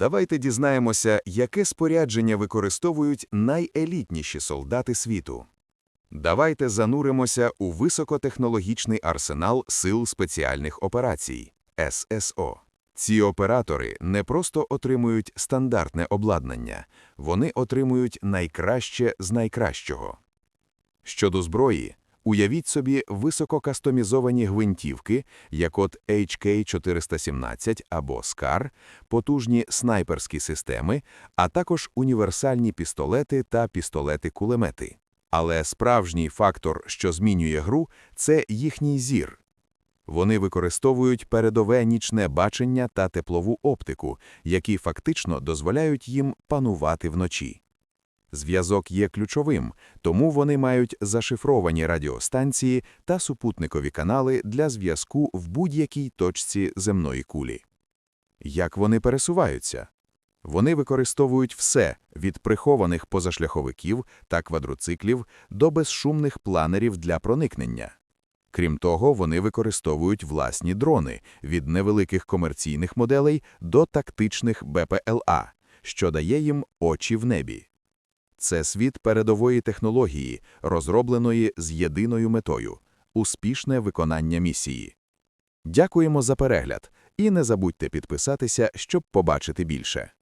Давайте дізнаємося, яке спорядження використовують найелітніші солдати світу. Давайте зануримося у високотехнологічний арсенал Сил спеціальних операцій ССО. Ці оператори не просто отримують стандартне обладнання, вони отримують найкраще з найкращого. Щодо зброї, уявіть собі висококастомізовані гвинтівки, як от HK-417 або SCAR, потужні снайперські системи, а також універсальні пістолети та пістолети-кулемети. Але справжній фактор, що змінює гру, це їхній зір. Вони використовують передове нічне бачення та теплову оптику, які фактично дозволяють їм панувати вночі. Зв'язок є ключовим, тому вони мають зашифровані радіостанції та супутникові канали для зв'язку в будь-якій точці земної кулі. Як вони пересуваються? Вони використовують все від прихованих позашляховиків та квадроциклів до безшумних планерів для проникнення. Крім того, вони використовують власні дрони від невеликих комерційних моделей до тактичних БПЛА, що дає їм очі в небі. Це світ передової технології, розробленої з єдиною метою успішне виконання місії. Дякуємо за перегляд і не забудьте підписатися, щоб побачити більше.